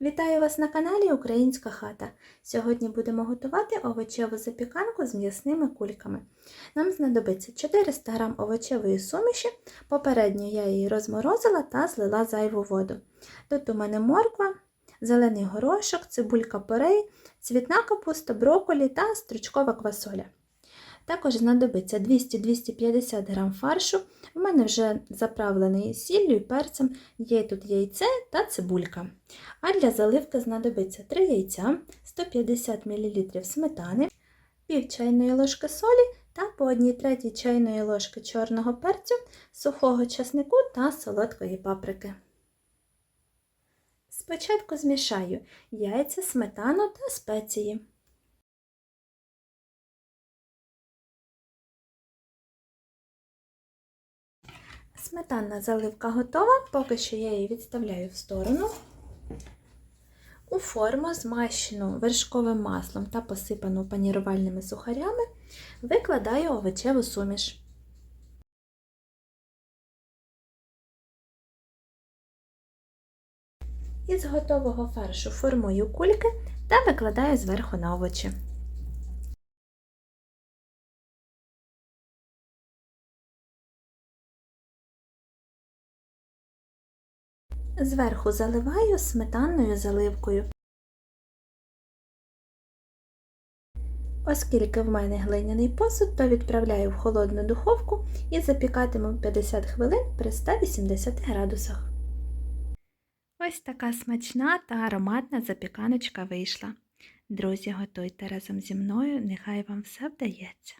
Вітаю вас на каналі Українська хата. Сьогодні будемо готувати овочеву запіканку з м'ясними кульками. Нам знадобиться 400 г овочевої суміші. Попередньо я її розморозила та злила зайву воду. Тут у мене морква, зелений горошок, цибулька порей, цвітна капуста, брокколі та стручкова квасоля. Також знадобиться 200-250 г фаршу. У мене вже заправлений сіллю і перцем, є тут яйце та цибулька. А для заливки знадобиться 3 яйця, 150 мл сметани, пів чайної ложки солі та по 1 третій чайної ложки чорного перцю, сухого часнику та солодкої паприки. Спочатку змішаю яйця, сметану та спеції. Сметанна заливка готова, поки що я її відставляю в сторону. У форму, змащену вершковим маслом та посипану панірувальними сухарями, викладаю овочеву суміш. Із готового фаршу формую кульки та викладаю зверху на овочі. Зверху заливаю сметанною заливкою. Оскільки в мене глиняний посуд, то відправляю в холодну духовку і запікатиму 50 хвилин при 180 градусах. Ось така смачна та ароматна запіканочка вийшла. Друзі, готуйте разом зі мною, нехай вам все вдається.